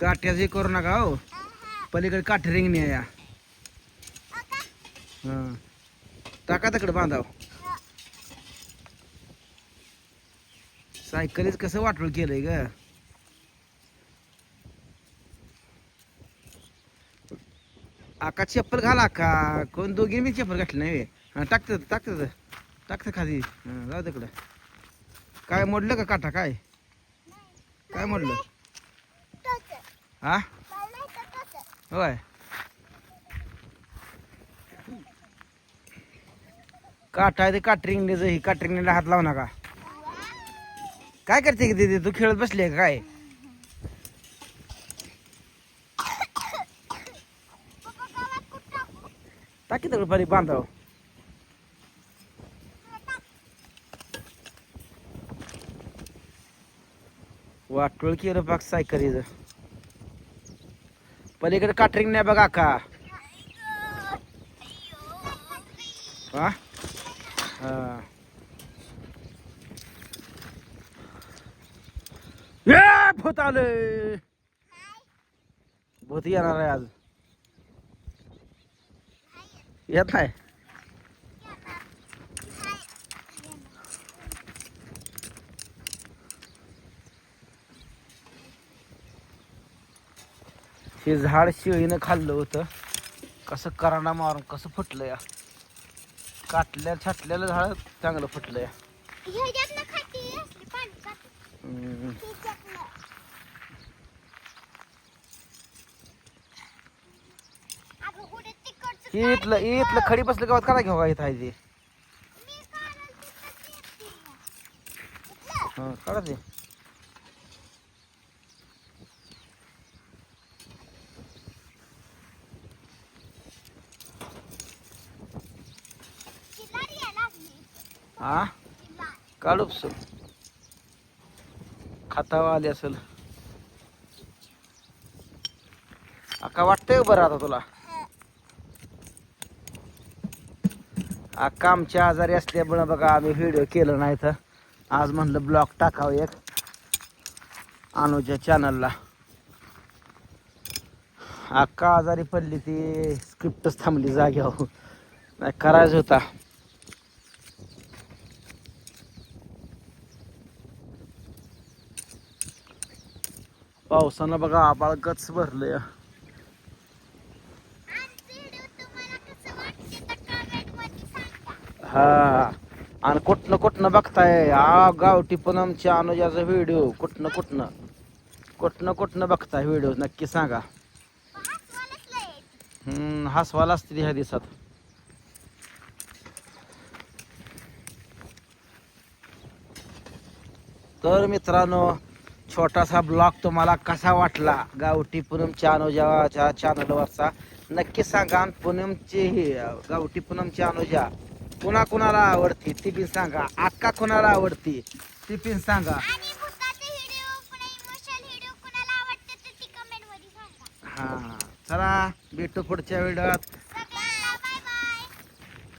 काठ्याचे करू नका हो. पलीकडे काठी रिंगणी आहे या. हां. टाका तिकडे बांधाव. सायकलीच कसं वाटोळ केलंय ग. आका चप्पल घाला आका. कोण दोघी मी चप्पल घातली नाही व्हय. हा टाकतं टाकतं टाकतं खाली. हां जाऊ तिकडं. काय मोडलं का काटा काय? काय मोडलं? हा? होय. काटा आहे ते काटरिंगनेच ही काटरिंगनेला हात लावू नका. काय करते की दीदी? तू खेळत बसली आहे का काय? टाकी तिकडे पाणी बांधाव. वाटोळ केलं पाक सायकलीचं. पलीकडे काटरिंग नाही बघा का हा हा ये भूत आले भूत येणार आहे आज येत नाही हे झाड शिळीनं खाल्लं होतं. कसं करांडा मारून कसं फुटलं या. काटल्या छाटलेलं झाड चांगलं फुटलं या. इथलं इथलं खडी बसलं गावात का घेऊ का इथं आहे ते हा काढा ते. हा? काढू सर खातावा आली असेल. अक्का वाटतंय बरं आता तुला? अक्का आमच्या आजारी असल्यामुळं बघा आम्ही व्हिडिओ केलं नाही तर. आज म्हणलं ब्लॉग टाकावं एक. अनुजा चॅनलला अक्का आजारी पडली ती. स्क्रिप्टच थांबली जाग्यावर नाही करायचं होता. पावसानं बघा आबाळ गच भरलंय. हा. आणि कुठनं कुठनं बघताय? हा गावठी पण आमच्या अनुजाचा व्हिडिओ कुठनं कुठनं? कुठनं कुठनं बघताय व्हिडिओ नक्की सांगा. हम्म हसवाला असते ह्या दिवसात. तर मित्रांनो छोटासा ब्लॉग तुम्हाला कसा वाटला? गावठी पूनमच्या अनुजाच्या चॅनलवरचा नक्की सांगा आणि पूनमची ही गावठी पूनमची अनुजा कुणा कुणाला आवडती ती पण सांगा. अक्का कुणाला आवडती ती पण सांगा. हा चला भेटू पुढच्या व्हिडिओत.